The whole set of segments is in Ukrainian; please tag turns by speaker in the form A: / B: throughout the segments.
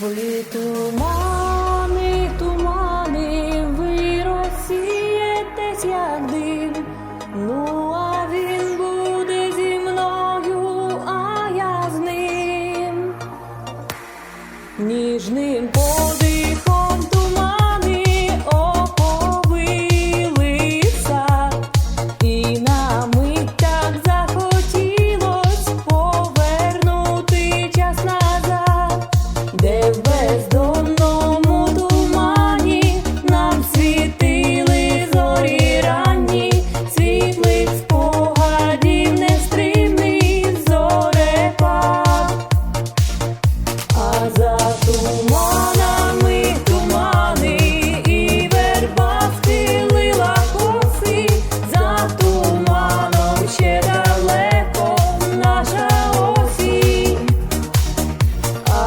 A: Ви тумани, тумани, ви розсієтесь як дим, ну а він буде зі мною, а я з ним, ніжним подим.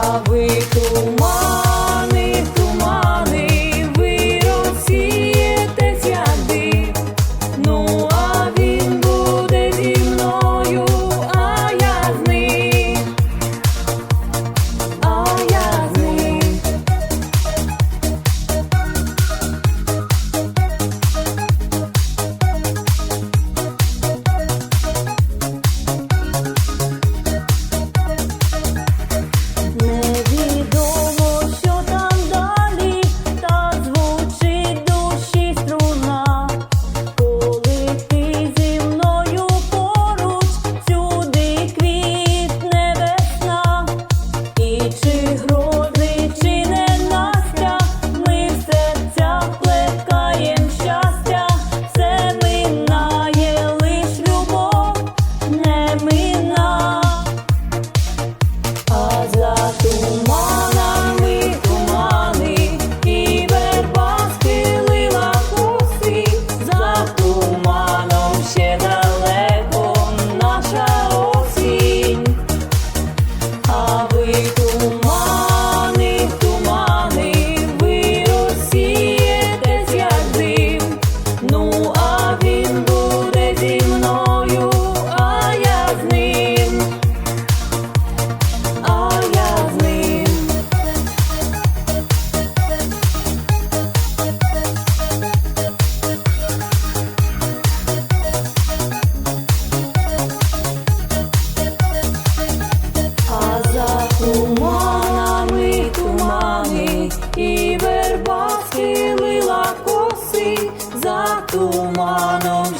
A: кривавий туман.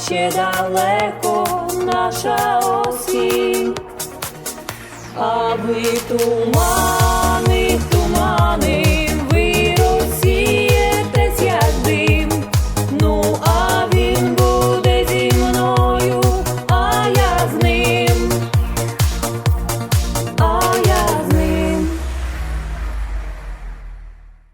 A: ще далеко наша осінь, аби туман.